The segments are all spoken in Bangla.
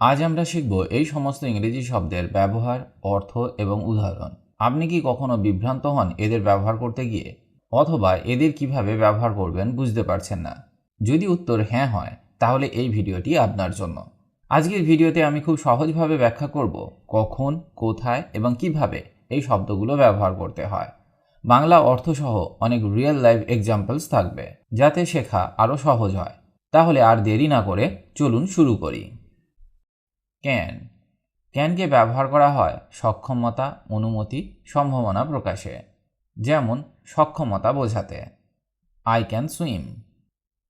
আজ আমরা শিখব এই সমস্ত ইংরেজি শব্দের ব্যবহার, অর্থ এবং উদাহরণ। আপনি কি কখনো বিভ্রান্ত হন এদের ব্যবহার করতে গিয়ে? অথবা এদের কীভাবে ব্যবহার করবেন বুঝতে পারছেন না? যদি উত্তর হ্যাঁ হয়, তাহলে এই ভিডিওটি আপনার জন্য। আজকের ভিডিওতে আমি খুব সহজভাবে ব্যাখ্যা করব কখন, কোথায় এবং কীভাবে এই শব্দগুলো ব্যবহার করতে হয়। বাংলা অর্থসহ অনেক রিয়েল লাইফ এক্সাম্পলস থাকবে, যাতে শেখা আরও সহজ হয়। তাহলে আর দেরি না করে চলুন শুরু করি। ক্যান ক্যানকে ব্যবহার করা হয়? সক্ষমতা, অনুমতি, সম্ভাবনা প্রকাশে। যেমন, সক্ষমতা বোঝাতে। I can swim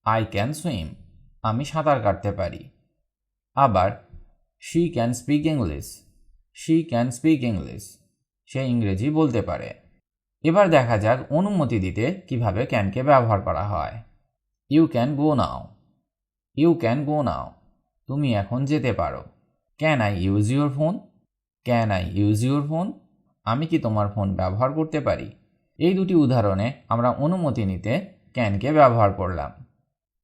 I can swim আমি সাঁতার কাটতে পারি। আবার she can speak English she can speak English সে ইংরেজি বলতে পারে। এবার দেখা যাক অনুমতি দিতে কীভাবে ক্যানকে ব্যবহার করা হয়। You can go now you can go now তুমি এখন যেতে পারো। Can I use your phone can I use your phone আমি কি তোমার ফোন ব্যবহার করতে পারি? এই দুটি উদাহরণে আমরা অনুমতি নিতে ক্যানকে ব্যবহার করলাম।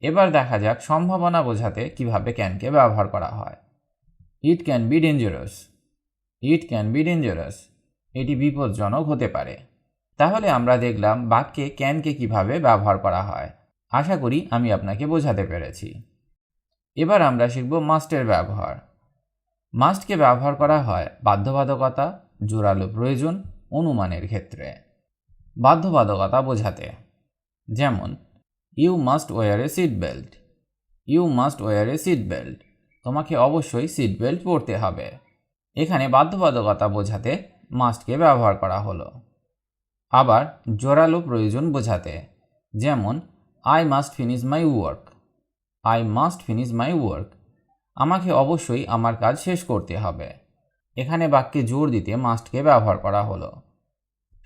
এবার দেখা যাক সম্ভাবনা বোঝাতে কীভাবে ক্যানকে ব্যবহার করা হয়। It can be dangerous it can be dangerous এটি বিপজ্জনক হতে পারে। তাহলে আমরা দেখলাম বাক্যে ক্যানকে কীভাবে ব্যবহার করা হয়। আশা করি আমি আপনাকে বোঝাতে পেরেছি। এবার আমরা শিখব মাস্টের ব্যবহার। মাস্টকে ব্যবহার করা হয় বাধ্যবাধকতা, জোরালো প্রয়োজন, অনুমানের ক্ষেত্রে। বাধ্যবাধকতা বোঝাতে। যেমন you must wear a seat belt you must wear a seat belt তোমাকে অবশ্যই সিট বেল্ট পরতে হবে। এখানে বাধ্যবাধকতা বোঝাতে মাস্টকে ব্যবহার করা হলো। আবার জোরালো প্রয়োজন বোঝাতে। যেমন I must finish my work I must finish my work আমাকে অবশ্যই আমার কাজ শেষ করতে হবে। এখানে বাক্যে জোর দিতে মাস্টকে ব্যবহার করা হলো।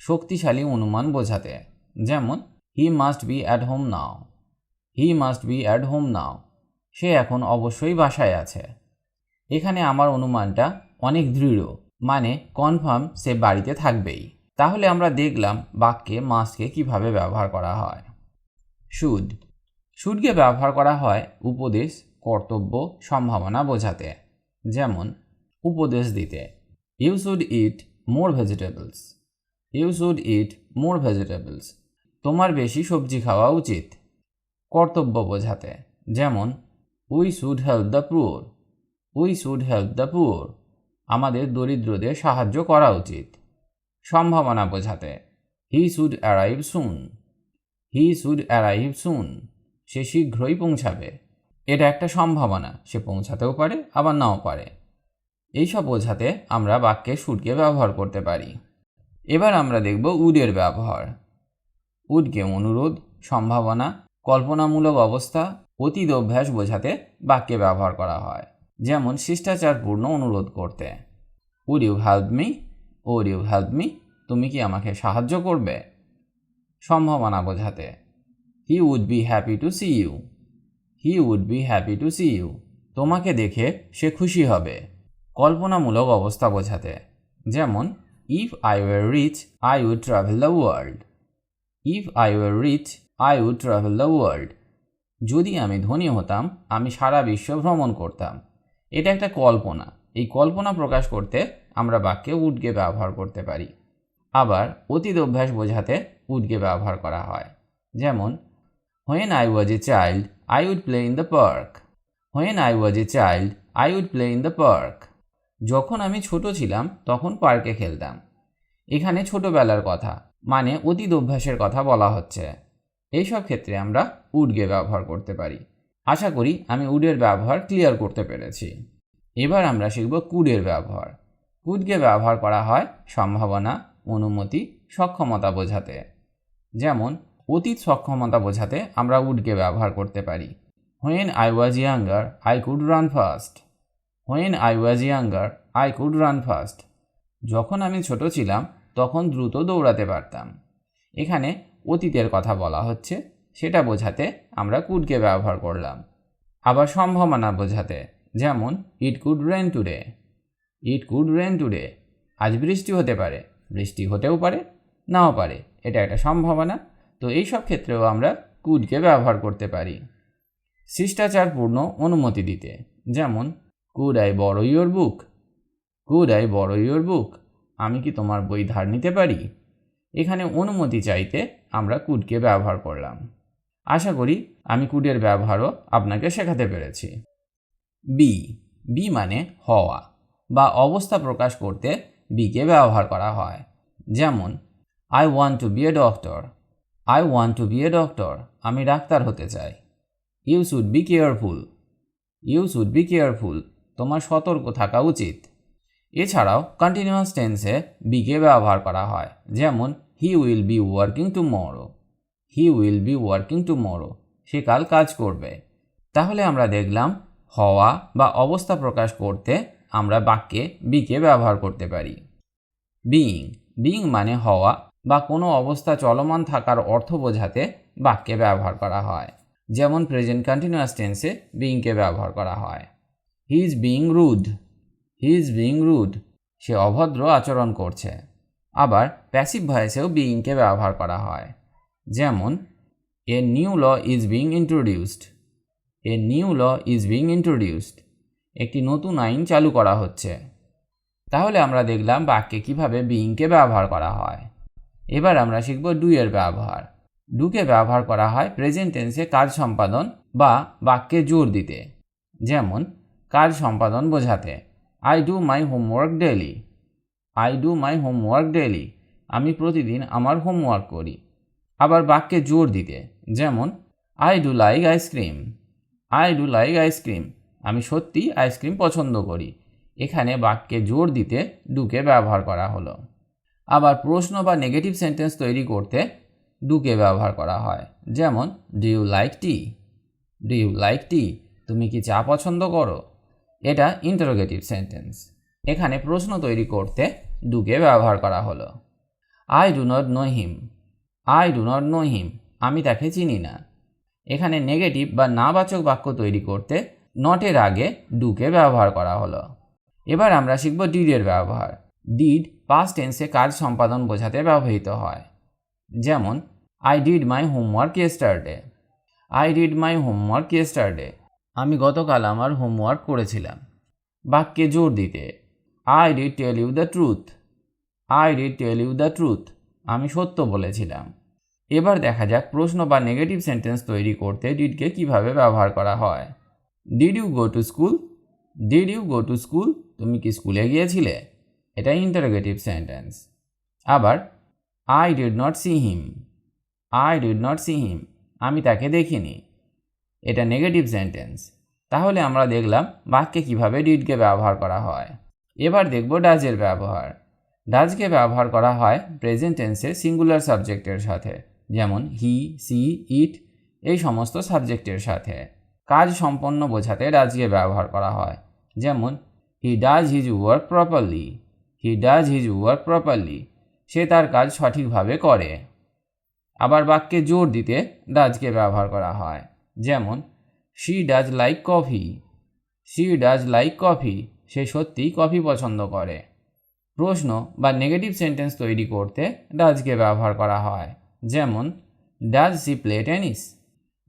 শক্তিশালী অনুমান বোঝাতে, যেমন he must be at home now he must be at home now সে এখন অবশ্যই বাসায় আছে। এখানে আমার অনুমানটা অনেক দৃঢ় মানে কনফার্ম সে বাড়িতে থাকবেই। তাহলে আমরা দেখলাম বাক্যে মাস্টকে কীভাবে ব্যবহার করা হয়। শুড শুডকে ব্যবহার করা হয় উপদেশ কর্তব্য সম্ভাবনা বোঝাতে, যেমন উপদেশ দিতে you should eat more vegetables you should eat more vegetables তোমার বেশি সবজি খাওয়া উচিত। কর্তব্য বোঝাতে, যেমন we should help the poor we should help the poor আমাদের দরিদ্রদের সাহায্য করা উচিত। সম্ভাবনা বোঝাতে he should arrive soon he should arrive soon সে শীঘ্রই পৌঁছাবে। এটা একটা সম্ভাবনা, সে পৌঁছাতেও পারে, আবার নাও পারে। এইসব বোঝাতে আমরা বাক্যে শুডকে ব্যবহার করতে পারি। এবার আমরা দেখব উডের ব্যবহার। উডকে অনুরোধ, সম্ভাবনা, কল্পনামূলক অবস্থা, অতীত অভ্যাস বোঝাতে বাক্যে ব্যবহার করা হয়, যেমন শিষ্টাচারপূর্ণ অনুরোধ করতে। Would you help me? Would you help me? তুমি কি আমাকে সাহায্য করবে? সম্ভাবনা বোঝাতে। He would be happy to see you. He would be happy to see you তোমাকে দেখে সে খুশি হবে। কল্পনামূলক অবস্থা বোঝাতে। যেমন if I were rich I would travel the world if I were rich I would travel the world যদি আমি ধনী হতাম, আমি সারা বিশ্ব ভ্রমণ করতাম। এটা একটা কল্পনা। এই কল্পনা প্রকাশ করতে আমরা বাক্যে উডকে ব্যবহার করতে পারি। আবার অতীত অভ্যাস বোঝাতে উডকে ব্যবহার করা হয়। যেমন when I was a child I would play in the park when I was a child I would play in the park যখন আমি ছোট ছিলাম, তখন পার্কে খেলতাম। এখানে ছোটবেলার কথা মানে অতীত অভ্যাসের কথা বলা হচ্ছে। এইসব ক্ষেত্রে আমরা উডকে ব্যবহার করতে পারি। আশা করি আমি উডের ব্যবহার ক্লিয়ার করতে পেরেছি। এবার আমরা শিখব কুডের ব্যবহার। কুডকে ব্যবহার করা হয় সম্ভাবনা, অনুমতি, সক্ষমতা বোঝাতে। যেমন অতীত সক্ষমতা বোঝাতে আমরা উডকে ব্যবহার করতে পারি। When I was younger I could run fast when I was younger I could run fast যখন আমি ছোট ছিলাম, তখন দ্রুত দৌড়াতে পারতাম। এখানে অতীতের কথা বলা হচ্ছে, সেটা বোঝাতে আমরা কুডকে ব্যবহার করলাম। আবার সম্ভাবনা বোঝাতে, যেমন it could rain today it could rain today আজ বৃষ্টি হতে পারে। বৃষ্টি হতেও পারে, নাও পারে। এটা একটা সম্ভাবনা। তো এই সব ক্ষেত্রেও আমরা কুডকে ব্যবহার করতে পারি। শিষ্টাচারপূর্ণ অনুমতি দিতে, যেমন could I borrow your book? Could I borrow your book? আমি কি তোমার বই ধার নিতে পারি? এখানে অনুমতি চাইতে আমরা কুডকে ব্যবহার করলাম। আশা করি আমি কুডের ব্যবহারও আপনাকে শেখাতে পেরেছি। বি। বি মানে হওয়া বা অবস্থা প্রকাশ করতে বিকে ব্যবহার করা হয়। যেমন, I want to be a doctor. I want to be a doctor আমি ডাক্তার হতে চাই। You should be careful you should be careful তোমার সতর্ক থাকা উচিত। এছাড়াও কন্টিনিউয়াস টেন্সে বিকে ব্যবহার করা হয়। যেমন he will be working tomorrow he will be working tomorrow সে কাল কাজ করবে। তাহলে আমরা দেখলাম, হওয়া বা অবস্থা প্রকাশ করতে আমরা বাক্যে বিকে ব্যবহার করতে পারি। বিইং বিইং মানে হওয়া বা কোনো অবস্থা চলমান থাকার অর্থ বোঝাতে বাক্যে ব্যবহার করা হয়। যেমন প্রেজেন্ট কন্টিনিউয়াস টেন্সে বিইংকে ব্যবহার করা হয়। He is being rude he is being rude সে অভদ্র আচরণ করছে। আবার প্যাসিভ ভয়েসেও বিইংকে ব্যবহার করা হয়। যেমন a new law is being introduced a new law is being introduced একটি নতুন আইন চালু করা হচ্ছে। তাহলে আমরা দেখলাম বাক্যে কীভাবে বিইংকে ব্যবহার করা হয়। এবার আমরা শিখব ডুয়ের ব্যবহার। ডুকে ব্যবহার করা হয় প্রেজেন্ট টেন্সে কাজ সম্পাদন বা বাক্যে জোর দিতে। যেমন, কাজ সম্পাদন বোঝাতে I do my homework daily I do my homework daily আমি প্রতিদিন আমার হোমওয়ার্ক করি। আবার বাক্যে জোর দিতে, যেমন I do like ice cream I do like ice cream আমি সত্যি আইসক্রিম পছন্দ করি। এখানে বাক্যে জোর দিতে ডুকে ব্যবহার করা হলো। আবার প্রশ্ন বা নেগেটিভ সেন্টেন্স তৈরি করতে ডুকে ব্যবহার করা হয়। যেমন do you like tea do you like tea তুমি কি চা পছন্দ করো? এটা ইন্টারোগেটিভ সেন্টেন্স এখানে প্রশ্ন তৈরি করতে ডুকে ব্যবহার করা হলো। I do not know him I do not know him আমি তাকে চিনি না। এখানে নেগেটিভ বা নাবাচক বাক্য তৈরি করতে নটের আগে ডুকে ব্যবহার করা হলো। এবার আমরা শিখব ডিডের ব্যবহার। ডিড পাস্ট টেন্সে কাজ সম্পাদন বোঝাতে ব্যবহৃত হয়। যেমন I did my homework yesterday I did my homework yesterday আমি গতকাল আমার হোমওয়ার্ক করেছিলাম। বাক্যে জোর দিতে I did tell you the truth I did tell you the truth আমি সত্য বলেছিলাম। এবার দেখা যাক প্রশ্ন বা নেগেটিভ সেন্টেন্স তৈরি করতে ডিডকে কীভাবে ব্যবহার করা হয়। Did you go to school did you go to school তুমি কি স্কুলে গিয়েছিলে? এটা ইন্টারোগেটিভ সেন্টেন্স আবার I did not see him I did not see him আমি তাকে দেখিনি। এটা নেগেটিভ সেন্টেন্স তাহলে আমরা দেখলাম বাক্যে কীভাবে ডিডকে ব্যবহার করা হয়। এবার দেখব ডাজের ব্যবহার। ডাজকে ব্যবহার করা হয় প্রেজেন্ট টেন্সে সিঙ্গুলার সাবজেক্টের সাথে, যেমন হি সি ইট এই সমস্ত সাবজেক্টের সাথে। কাজ সম্পন্ন বোঝাতে ডাজকে ব্যবহার করা হয়, যেমন he does his work properly he does his work properly সে তার কাজ সঠিকভাবে করে। আবার বাক্যে জোর দিতে ডাজকে ব্যবহার করা হয়। যেমন she does like coffee she does like coffee সে সত্যিই কফি পছন্দ করে। প্রশ্ন বা নেগেটিভ সেন্টেন্স তৈরি করতে ডাজকে ব্যবহার করা হয়। যেমন does she play tennis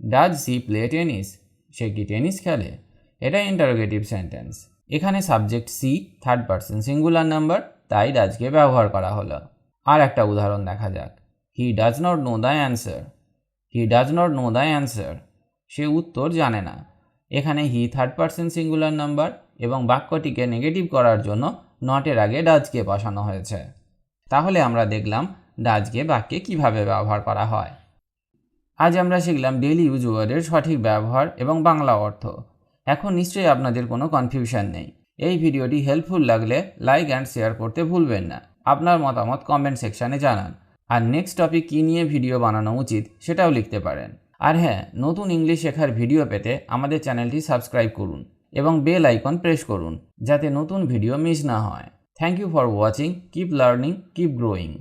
does she play tennis সে কি টেনিস খেলে? এটা ইন্টারোগেটিভ সেন্টেন্স এখানে subject she third person singular number তাই ডাজকে ব্যবহার করা হলো। আর একটা উদাহরণ দেখা যাক। He does not know the answer he does not know the answer সে উত্তর জানে না। এখানে he third person singular number এবং বাক্যটিকে নেগেটিভ করার জন্য নটের আগে ডাজকে বসানো হয়েছে। তাহলে আমরা দেখলাম ডাজকে বাক্যে কীভাবে ব্যবহার করা হয়। আজ আমরা শিখলাম ডেলি ইউজ ওয়ার্ডের সঠিক ব্যবহার এবং বাংলা অর্থ। এখন নিশ্চয়ই আপনাদের কোনো কনফিউশন নেই। এই ভিডিওটি হেল্পফুল লাগলে লাইক অ্যান্ড শেয়ার করতে ভুলবেন না। আপনার মতামত কমেন্ট সেকশানে জানান। আর নেক্সট টপিক কী নিয়ে ভিডিও বানানো উচিত সেটাও লিখতে পারেন। আর হ্যাঁ নতুন ইংলিশ শেখার ভিডিও পেতে আমাদের চ্যানেলটি সাবস্ক্রাইব করুন এবং বেল আইকন প্রেস করুন, যাতে নতুন ভিডিও মিস না হয়। Thank you for watching keep learning keep growing